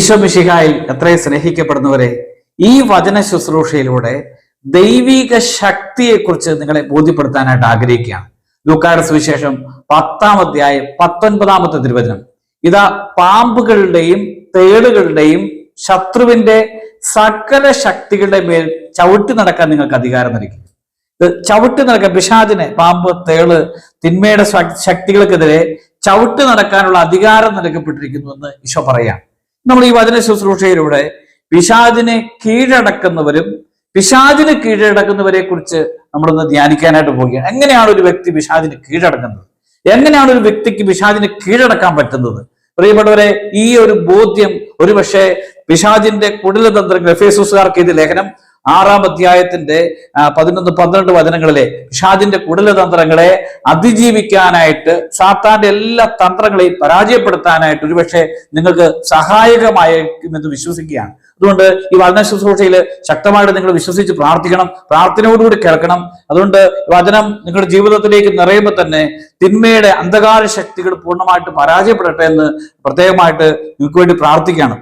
ഈശോ എത്രയും സ്നേഹിക്കപ്പെടുന്നവരെ ഈ വചന ശുശ്രൂഷയിലൂടെ ദൈവിക ശക്തിയെക്കുറിച്ച് നിങ്ങളെ ബോധ്യപ്പെടുത്താനായിട്ട് ആഗ്രഹിക്കുകയാണ്. ലൂക്കാട് സുവിശേഷം പത്താം അധ്യായം പത്തൊൻപതാമത്തെ തിരുവചനം. ഇതാ പാമ്പുകളുടെയും തേടുകളുടെയും ശത്രുവിന്റെ സകല ശക്തികളുടെ മേൽ ചവിട്ടി നടക്കാൻ നിങ്ങൾക്ക് അധികാരം നൽകി. ചവിട്ടി നടക്കാൻ പിശാചിനെ പാമ്പ് തേൾ തിന്മയുടെ ശക്തികൾക്കെതിരെ ചവിട്ടി നടക്കാനുള്ള അധികാരം നൽകപ്പെട്ടിരിക്കുന്നു എന്ന് ഈശോ പറയാം നമ്മൾ ഈ വചന ശുശ്രൂഷയിലൂടെ പിശാദിനെ കീഴടക്കുന്നവരും പിശാദിനെ കീഴടക്കുന്നവരെ കുറിച്ച് നമ്മളിന്ന് ധ്യാനിക്കാനായിട്ട് പോവുകയാണ്. എങ്ങനെയാണ് ഒരു വ്യക്തി പിശാചിന് കീഴടക്കുന്നത് എങ്ങനെയാണ് ഒരു വ്യക്തിക്ക് പിശാചിന് കീഴടക്കാൻ പറ്റുന്നത്? പ്രിയപ്പെട്ടവരെ ഈ ഒരു ബോധ്യം ഒരുപക്ഷെ പിശാദിന്റെ കുടിലതന്ത്രങ്ങൾ എഫേസുകാർക്ക് ഇത് ലേഖനം ആറാം അധ്യായത്തിന്റെ പതിനൊന്ന് പന്ത്രണ്ട് വചനങ്ങളിലെ പിശാചിന്റെ കുടിലതന്ത്രങ്ങളെ അതിജീവിക്കാനായിട്ട് സാത്താന്റെ എല്ലാ തന്ത്രങ്ങളെയും പരാജയപ്പെടുത്താനായിട്ട് ഒരുപക്ഷെ നിങ്ങൾക്ക് സഹായകമായേക്കുമെന്ന് വിശ്വസിക്കുകയാണ്. അതുകൊണ്ട് ഈ വചന ശുശ്രൂഷയിൽ ശക്തമായിട്ട് നിങ്ങൾ വിശ്വസിച്ച് പ്രാർത്ഥിക്കണം പ്രാർത്ഥനയോടുകൂടി കേൾക്കണം. അതുകൊണ്ട് വചനം നിങ്ങളുടെ ജീവിതത്തിലേക്ക് നിറയുമ്പോൾ തന്നെ തിന്മയുടെ അന്ധകാര ശക്തികൾ പൂർണമായിട്ട് പരാജയപ്പെടട്ടെ എന്ന് പ്രത്യേകമായിട്ട് നിങ്ങൾക്ക് വേണ്ടി പ്രാർത്ഥിക്കുകയാണ്.